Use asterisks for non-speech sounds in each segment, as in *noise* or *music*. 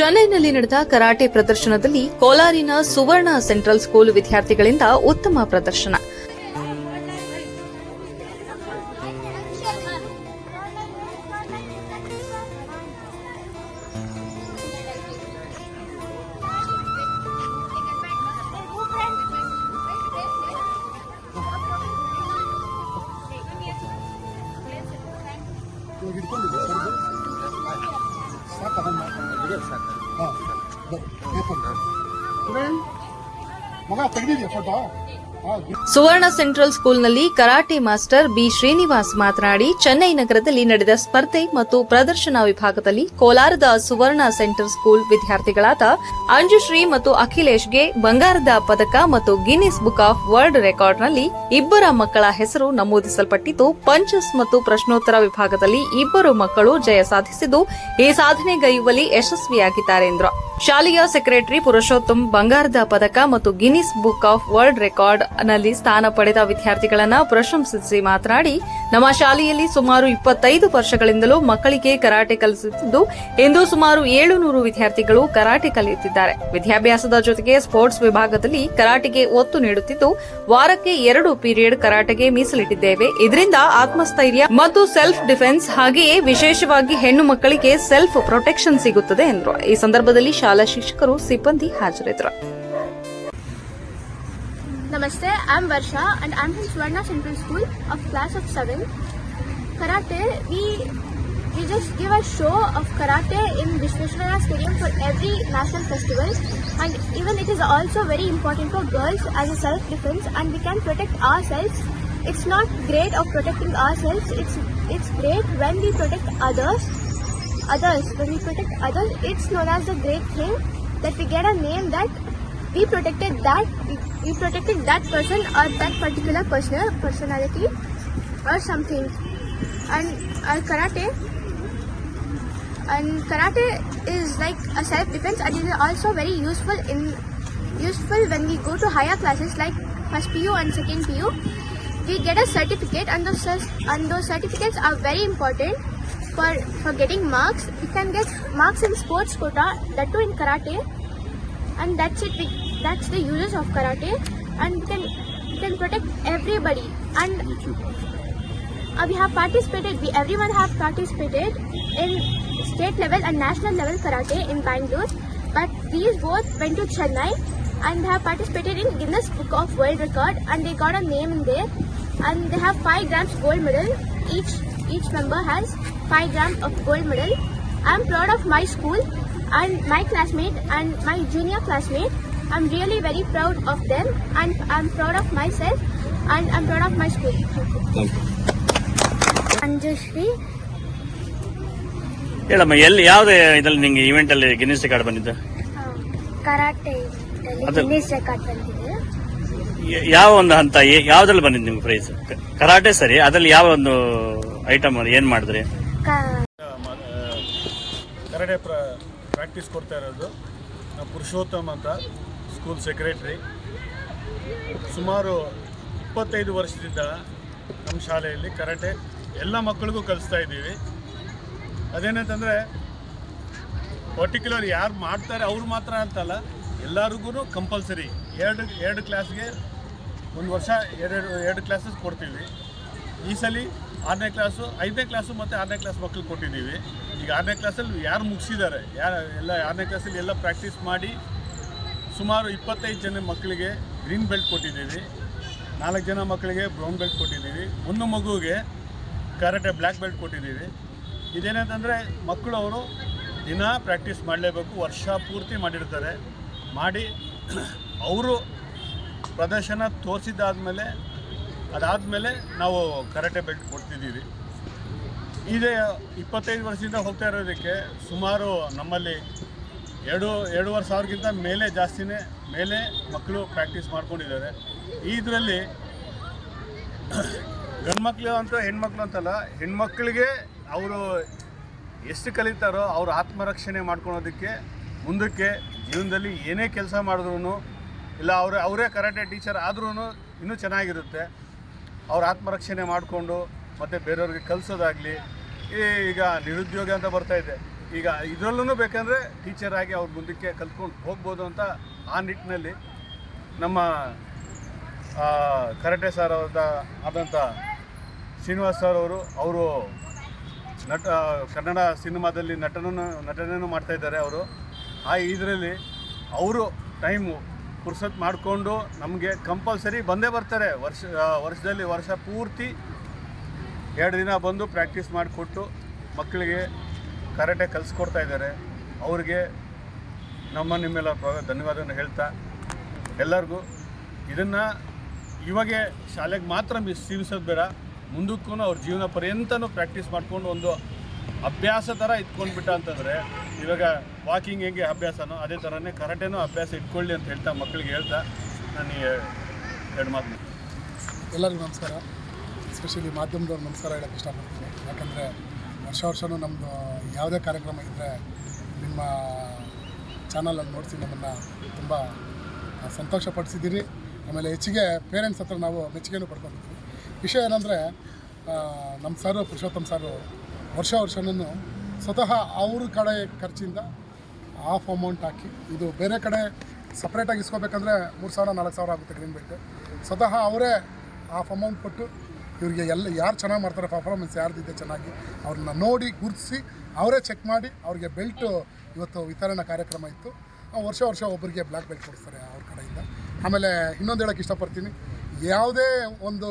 ಚೆನ್ನೈನಲ್ಲಿ ನಡೆದ ಕರಾಟೆ ಪ್ರದರ್ಶನದಲ್ಲಿ ಕೋಲಾರಿನ ಸುವರ್ಣ ಸೆಂಟ್ರಲ್ ಸ್ಕೂಲ್ ವಿದ್ಯಾರ್ಥಿಗಳಿಂದ ಉತ್ತಮ ಪ್ರದರ್ಶನ. ಇವಾಗ ಇಟ್ಕೊಂಡಿದ್ದೆ ಸರ್ದು ಸಾಕು ಅದನ್ನ ಹಾಂ ಮಗ ತೆಗೆದಿದ್ಯಾ ಫೋಟೋ ಹಾಂ ಸುವರ್ಣ ಸೆಂಟ್ರಲ್ ಸ್ಕೂಲ್ನಲ್ಲಿ ಕರಾಟೆ ಮಾಸ್ಟರ್ ಬಿ ಶ್ರೀನಿವಾಸ್ ಮಾತನಾಡಿ, ಚೆನ್ನೈ ನಗರದಲ್ಲಿ ನಡೆದ ಸ್ಪರ್ಧೆ ಮತ್ತು ಪ್ರದರ್ಶನ ವಿಭಾಗದಲ್ಲಿ ಕೋಲಾರದ ಸುವರ್ಣ ಸೆಂಟ್ರಲ್ ಸ್ಕೂಲ್ ವಿದ್ಯಾರ್ಥಿಗಳಾದ ಅಂಜುಶ್ರೀ ಮತ್ತು ಅಖಿಲೇಶ್ಗೆ ಬಂಗಾರದ ಪದಕ ಮತ್ತು ಗಿನ್ನಿಸ್ ಬುಕ್ ಆಫ್ ವರ್ಲ್ಡ್ ರೆಕಾರ್ಡ್ನಲ್ಲಿ ಇಬ್ಬರ ಮಕ್ಕಳ ಹೆಸರು ನಮೂದಿಸಲ್ಪಟ್ಟಿದ್ದು, ಪಂಚಸ್ ಮತ್ತು ಪ್ರಶ್ನೋತ್ತರ ವಿಭಾಗದಲ್ಲಿ ಇಬ್ಬರು ಮಕ್ಕಳು ಜಯ ಸಾಧಿಸಿದ್ದು, ಈ ಸಾಧನೆಗೈಯುವಲ್ಲಿ ಯಶಸ್ವಿಯಾಗಿದ್ದಾರೆ ಎಂದರು. ಶಾಲೆಯ ಸೆಕ್ರೆಟರಿ ಪುರುಷೋತ್ತಮ್ ಬಂಗಾರದ ಪದಕ ಮತ್ತು ಗಿನ್ನಿಸ್ ಬುಕ್ ಆಫ್ ವರ್ಲ್ಡ್ ರೆಕಾರ್ಡ್ನಲ್ಲಿ ಸ್ಥಾನ ಪಡೆದ ವಿದ್ಯಾರ್ಥಿಗಳನ್ನ ಪ್ರಶಂಸಿಸಿ ಮಾತನಾಡಿ, ನಮ್ಮ ಶಾಲೆಯಲ್ಲಿ ಸುಮಾರು ಇಪ್ಪತ್ತೈದು ವರ್ಷಗಳಿಂದಲೂ ಮಕ್ಕಳಿಗೆ ಕರಾಟೆ ಕಲಿಸುತ್ತಿದ್ದು, ಇಂದು ಸುಮಾರು ಏಳುನೂರು ವಿದ್ಯಾರ್ಥಿಗಳು ಕರಾಟೆ ಕಲಿಯುತ್ತಿದ್ದಾರೆ. ವಿದ್ಯಾಭ್ಯಾಸದ ಜೊತೆಗೆ ಸ್ಪೋರ್ಟ್ಸ್ ವಿಭಾಗದಲ್ಲಿ ಕರಾಟೆಗೆ ಒತ್ತು ನೀಡುತ್ತಿದ್ದು, ವಾರಕ್ಕೆ ಎರಡು ಪೀರಿಯಡ್ ಕರಾಟೆಗೆ ಮೀಸಲಿಟ್ಟಿದ್ದೇವೆ. ಇದರಿಂದ ಆತ್ಮಸ್ಥೈರ್ಯ ಮತ್ತು ಸೆಲ್ಫ್ ಡಿಫೆನ್ಸ್ ಹಾಗೆಯೇ ವಿಶೇಷವಾಗಿ ಹೆಣ್ಣು ಮಕ್ಕಳಿಗೆ ಸೆಲ್ಫ್ ಪ್ರೊಟೆಕ್ಷನ್ ಸಿಗುತ್ತದೆ ಎಂದರು. ಈ ಸಂದರ್ಭದಲ್ಲಿ ಶಾಲಾ ಶಿಕ್ಷಕರು ಸಿಬ್ಬಂದಿ ಹಾಜರಿದ್ದರು Namaste, I'm Varsha and I'm from Swarna Central School of class of 7. Karate, we we just give a show of karate in Vishweshwara Stadium for every national festival and even it is also very important for girls as a self-defense and we can protect ourselves. It's not great of protecting ourselves, it's it's great when we protect others. Others, when we protect others, it's known as a great thing that we get a name that we protected that we, we protected that person or that particular person personality or something. And karate and karate is like a self defense and it is also very useful in useful when we go to higher classes like first pu and second pu we get a certificate and those and those certificates are very important for for getting marks we can get marks in sports quota that too in karate and that's it. We, that's the uses of karate, and we can we can protect everybody. And uh, we have participated. We everyone have participated in state level and national level karate in Bangalore. But these both went to Chennai and have participated in Guinness Book of World Record, and they got a name in there. And they have five grams gold medal. Each each member has five grams of gold medal. I am proud of my school and my classmate and my junior classmate. I am really very proud of them and I am proud of myself and I am proud of my school. Thank you. Anjushri, ಹೇಳಮ್ಮ ಎಲ್ಲಿ ಯಾವ್ದು ಇದ್ರಲ್ಲಿ ನಿಂಗೆ event ಅಲ್ಲಿ Guinness record ಬಂದಿದ್ದು karate ಅದು- Guinness record ಬಂದಿದೆ ಯ- ಯಾವ ಒಂದು ಹಂತ ಏ- ಯಾವ್ದ್ರಲ್ಲಿ ಬಂದಿದ್ದು ನಿಮ್ಗೆ ಪ್ರೈಸ್ ಕರಾಟೆ ಸರಿ ಅದ್ರಲ್ಲಿ ಯಾವ ಒಂದು ಐಟಮ್ ಏನ್ ಮಾಡಿದ್ರಿ ಪ್ರ ಪ್ರಾಕ್ಟೀಸ್ ಕೊಡ್ತಾ ಇರೋದು. ಪುರುಷೋತ್ತಮ್ ಅಂತ ಸ್ಕೂಲ್ ಸೆಕ್ರೆಟ್ರಿ ಸುಮಾರು ಇಪ್ಪತ್ತೈದು ವರ್ಷದಿಂದ ನಮ್ಮ ಶಾಲೆಯಲ್ಲಿ ಕರಾಟೆ ಎಲ್ಲ ಮಕ್ಕಳಿಗೂ ಕಲಿಸ್ತಾ ಇದ್ದೀವಿ. ಅದೇನಂತಂದರೆ ಪರ್ಟಿಕ್ಯುಲರ್ ಯಾರು ಮಾಡ್ತಾರೆ ಅವ್ರು ಮಾತ್ರ ಅಂತಲ್ಲ ಎಲ್ಲರಿಗೂ ಕಂಪಲ್ಸರಿ ಎರಡು ಎರಡು ಕ್ಲಾಸ್ಗೆ ಒಂದು ವರ್ಷ, ಎರಡು ಎರಡು ಕ್ಲಾಸಸ್ ಕೊಡ್ತೀವಿ. ಈ ಸಲ ಆರನೇ ಕ್ಲಾಸು, ಐದನೇ ಕ್ಲಾಸು ಮತ್ತು ಆರನೇ ಕ್ಲಾಸ್ ಮಕ್ಕಳು ಕೊಟ್ಟಿದ್ದೀವಿ. ಈಗ ಆರನೇ ಕ್ಲಾಸಲ್ಲಿ ಯಾರು ಮುಗಿಸಿದ್ದಾರೆ? ಯಾರು, ಎಲ್ಲ ಆರನೇ ಕ್ಲಾಸಲ್ಲಿ ಎಲ್ಲ ಪ್ರಾಕ್ಟೀಸ್ ಮಾಡಿ ಸುಮಾರು ಇಪ್ಪತ್ತೈದು ಜನ ಮಕ್ಕಳಿಗೆ ಗ್ರೀನ್ ಬೆಲ್ಟ್ ಕೊಟ್ಟಿದ್ದೀವಿ. ನಾಲ್ಕು ಜನ ಮಕ್ಕಳಿಗೆ ಬ್ರೌನ್ ಬೆಲ್ಟ್ ಕೊಟ್ಟಿದ್ದೀವಿ. ಒಂದು ಮಗುವಿಗೆ ಕರೆಕ್ಟಾಗಿ ಬ್ಲ್ಯಾಕ್ ಬೆಲ್ಟ್ ಕೊಟ್ಟಿದ್ದೀವಿ. ಇದೇನಂತಂದರೆ ಮಕ್ಕಳು ಅವರು ದಿನ ಪ್ರಾಕ್ಟೀಸ್ ಮಾಡಲೇಬೇಕು, ವರ್ಷ ಪೂರ್ತಿ ಮಾಡಿರ್ತಾರೆ. ಮಾಡಿ *clears throat* ಅವರು ಪ್ರದರ್ಶನ ತೋರಿಸಿದ್ದಾದಮೇಲೆ ಅದಾದಮೇಲೆ ನಾವು ಕರಾಟೆ ಬೆಲ್ಟ್ ಕೊಡ್ತಿದ್ದೀವಿ. ಇದೇ ಇಪ್ಪತ್ತೈದು ವರ್ಷದಿಂದ ಹೋಗ್ತಾ ಇರೋದಕ್ಕೆ ಸುಮಾರು ನಮ್ಮಲ್ಲಿ ಎರಡು, ಎರಡೂವರೆ ಸಾವಿರಕ್ಕಿಂತ ಮೇಲೆ ಜಾಸ್ತಿನೇ ಮೇಲೆ ಮಕ್ಕಳು ಪ್ರಾಕ್ಟೀಸ್ ಮಾಡ್ಕೊಂಡಿದ್ದಾರೆ. ಇದರಲ್ಲಿ ಗಂಡ್ಮಕ್ಳು ಅಂತ ಹೆಣ್ಮಕ್ಳು ಅಂತಲ್ಲ, ಹೆಣ್ಮಕ್ಳಿಗೆ ಅವರು ಎಷ್ಟು ಕಲಿತಾರೋ ಅವ್ರ ಆತ್ಮರಕ್ಷಣೆ ಮಾಡ್ಕೊಳೋದಕ್ಕೆ ಮುಂದಕ್ಕೆ ಜೀವನದಲ್ಲಿ ಏನೇ ಕೆಲಸ ಮಾಡಿದ್ರು ಇಲ್ಲ ಅವರೇ ಅವರೇ ಕರಾಟೆ ಟೀಚರ್ ಆದ್ರೂ ಇನ್ನೂ ಚೆನ್ನಾಗಿರುತ್ತೆ. ಅವ್ರ ಆತ್ಮರಕ್ಷಣೆ ಮಾಡಿಕೊಂಡು ಮತ್ತು ಬೇರೆಯವ್ರಿಗೆ ಕಲಿಸೋದಾಗಲಿ ಈಗ ನಿರುದ್ಯೋಗ ಅಂತ ಬರ್ತಾ ಇದೆ. ಈಗ ಇದರಲ್ಲೂ ಬೇಕಂದರೆ ಟೀಚರ್ ಆಗಿ ಅವ್ರ ಮುಂದಕ್ಕೆ ಕಲ್ತ್ಕೊಂಡು ಹೋಗ್ಬೋದು ಅಂತ ಆ ನಿಟ್ಟಿನಲ್ಲಿ ನಮ್ಮ ಕರಟೆ ಸರ್ ಅವ್ರದ ಆದಂಥ ಶ್ರೀನಿವಾಸ್ ಸರ್ ಅವರು ಅವರು ನಟ, ಕನ್ನಡ ಸಿನಿಮಾದಲ್ಲಿ ನಟನೂ ನಟನೆಯನ್ನು ಮಾಡ್ತಾ ಇದ್ದಾರೆ ಅವರು. ಆ ಇದರಲ್ಲಿ ಅವರು ಟೈಮು ಪುರ್ಸತ್ ಮಾಡಿಕೊಂಡು ನಮಗೆ ಕಂಪಲ್ಸರಿ ಬಂದೇ ಬರ್ತಾರೆ. ವರ್ಷ ವರ್ಷದಲ್ಲಿ ವರ್ಷ ಪೂರ್ತಿ ಎರಡು ದಿನ ಬಂದು ಪ್ರಾಕ್ಟೀಸ್ ಮಾಡಿಕೊಟ್ಟು ಮಕ್ಕಳಿಗೆ ಕರಾಟೆ ಕಲಿಸ್ಕೊಡ್ತಾ ಇದ್ದಾರೆ. ಅವ್ರಿಗೆ ನಮ್ಮ ನಿಮ್ಮೆಲ್ಲ ಧನ್ಯವಾದವನ್ನು ಹೇಳ್ತಾ ಎಲ್ಲರಿಗೂ ಇದನ್ನು ಇವಾಗೆ ಶಾಲೆಗೆ ಮಾತ್ರ ಮಿಸ್, ಸೀಮಿಸೋದು ಬೇಡ. ಮುಂದಕ್ಕೂ ಅವ್ರ ಜೀವನ ಪರ್ಯಂತನೂ ಪ್ರಾಕ್ಟೀಸ್ ಮಾಡಿಕೊಂಡು ಒಂದು ಅಭ್ಯಾಸ ಥರ ಇಟ್ಕೊಂಡ್ಬಿಟ್ಟ ಅಂತಂದರೆ ಇವಾಗ ವಾಕಿಂಗ್ ಹೆಂಗೆ ಅಭ್ಯಾಸನೋ ಅದೇ ಥರನೇ ಕರಾಟೆನೂ ಅಭ್ಯಾಸ ಇಟ್ಕೊಳ್ಳಿ ಅಂತ ಹೇಳ್ತಾ ಮಕ್ಕಳಿಗೆ ಹೇಳ್ತಾ ನಾನು ಎರಡು ಮಾತು ಎಲ್ಲರಿಗೂ ನಮಸ್ಕಾರ. ಎಸ್ಪೆಷಲಿ ಮಾಧ್ಯಮದವ್ರು ನಮಸ್ಕಾರ ಹೇಳೋಕ್ಕೆ ಇಷ್ಟಪಡ್ತೀನಿ. ಯಾಕಂದರೆ ವರ್ಷ ವರ್ಷವೂ ನಮ್ಮದು ಯಾವುದೇ ಕಾರ್ಯಕ್ರಮ ಇದ್ದರೆ ನಿಮ್ಮ ಚಾನಲಲ್ಲಿ ನೋಡಿಸಿ ನಮ್ಮನ್ನು ತುಂಬ ಸಂತೋಷ ಪಡಿಸಿದ್ದೀರಿ. ಆಮೇಲೆ ಹೆಚ್ಚಿಗೆ ಪೇರೆಂಟ್ಸ್ ಹತ್ರ ನಾವು ಮೆಚ್ಚುಗೆನೂ ಪಡ್ಕೊಂಡಿದ್ದೀವಿ. ವಿಷಯ ಏನಂದರೆ ನಮ್ಮ ಸಾರು ಪುರುಷೋತ್ತಮ್ ಸಾರು ವರ್ಷ ವರ್ಷನೂ ಸ್ವತಃ ಅವ್ರ ಕಡೆ ಖರ್ಚಿಂದ ಹಾಫ್ ಅಮೌಂಟ್ ಹಾಕಿ, ಇದು ಬೇರೆ ಕಡೆ ಸಪ್ರೇಟಾಗಿ ಇಸ್ಕೋಬೇಕಂದ್ರೆ ಮೂರು ಸಾವಿರ, ನಾಲ್ಕು ಸಾವಿರ ಆಗುತ್ತೆ ಗ್ರೀನ್ ಬೆಲ್ಟ್ ಸ್ವತಃ ಅವರೇ ಹಾಫ್ ಅಮೌಂಟ್ ಕೊಟ್ಟು ಇವರಿಗೆ ಎಲ್ಲ ಯಾರು ಚೆನ್ನಾಗಿ ಮಾಡ್ತಾರೆ ಪರ್ಫಾರ್ಮೆನ್ಸ್ ಯಾರ್ದಿದೆ ಚೆನ್ನಾಗಿ ಅವ್ರನ್ನ ನೋಡಿ ಗುರುತಿಸಿ ಅವರೇ ಚೆಕ್ ಮಾಡಿ ಅವ್ರಿಗೆ ಬೆಲ್ಟು ಇವತ್ತು ವಿತರಣಾ ಕಾರ್ಯಕ್ರಮ ಇತ್ತು. ವರ್ಷ ವರ್ಷ ಒಬ್ಬರಿಗೆ ಬ್ಲ್ಯಾಕ್ ಬೆಲ್ಟ್ ಕೊಡ್ತಾರೆ ಅವ್ರ ಕಡೆಯಿಂದ. ಆಮೇಲೆ ಇನ್ನೊಂದು ಹೇಳೋಕ್ಕೆ ಇಷ್ಟಪಡ್ತೀನಿ, ಯಾವುದೇ ಒಂದು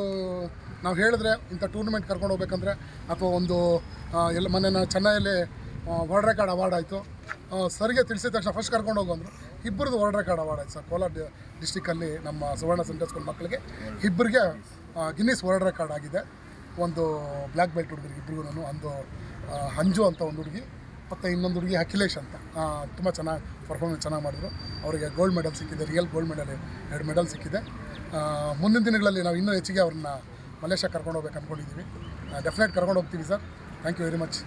ನಾವು ಹೇಳಿದ್ರೆ ಇಂಥ ಟೂರ್ನಮೆಂಟ್ ಕರ್ಕೊಂಡು ಹೋಗ್ಬೇಕಂದ್ರೆ ಅಥವಾ ಒಂದು ಎಲ್ಲ ಮೊನ್ನೆ ಚೆನ್ನೈಯಲ್ಲಿ ವರ್ಲ್ಡ್ ರೆಕಾರ್ಡ್ ಅವಾರ್ಡ್ ಆಯಿತು. ಸರ್ಗೆ ತಿಳಿಸಿದ ತಕ್ಷಣ ಫಸ್ಟ್ ಕರ್ಕೊಂಡು ಅಂದರು. ಇಬ್ಬರದು ವರ್ಲ್ಡ್ ರೆಕಾರ್ಡ್ ಅವಾರ್ಡ್ ಆಯಿತು ಸರ್. ಕೋಲಾರ ಡಿಸ್ಟಿಕಲ್ಲಿ ನಮ್ಮ ಸುವರ್ಣ ಸೆಂಟರ್ ಸ್ಕೂಲ್ ಮಕ್ಕಳಿಗೆ ಇಬ್ಬರಿಗೆ ಗಿನ್ನಿಸ್ ವರ್ಲ್ಡ್ ರೆಕಾರ್ಡ್ ಆಗಿದೆ. ಒಂದು ಬ್ಲ್ಯಾಕ್ ಬೆಲ್ಟ್ ಹುಡುಗರಿಗೆ ಇಬ್ಬರಿಗೂ ಒಂದು ಹಂಜು ಅಂತ ಒಂದು ಹುಡುಗಿ, ಮತ್ತು ಇನ್ನೊಂದು ಹುಡುಗಿ ಅಖಿಲೇಶ್ ಅಂತ. ತುಂಬ ಚೆನ್ನಾಗಿ ಪರ್ಫಾರ್ಮೆನ್ಸ್ ಚೆನ್ನಾಗಿ ಮಾಡಿದ್ರು. ಅವರಿಗೆ ಗೋಲ್ಡ್ ಮೆಡಲ್ ಸಿಕ್ಕಿದೆ ರಿಯಲ್ ಗೋಲ್ಡ್ ಮೆಡಲ್ ಎರಡು ಮೆಡಲ್ ಸಿಕ್ಕಿದೆ. ಮುಂದಿನ ದಿನಗಳಲ್ಲಿ ನಾವು ಇನ್ನೂ ಹೆಚ್ಚಿಗೆ ಅವ್ರನ್ನ ಮಲೇಷ್ಯಾ ಕರ್ಕೊಂಡು ಹೋಗ್ಬೇಕು ಅಂದ್ಕೊಂಡಿದ್ದೀವಿ. ಡೆಫಿನೆಟ್ ಕರ್ಕೊಂಡು ಹೋಗ್ತೀವಿ sir. Thank you very much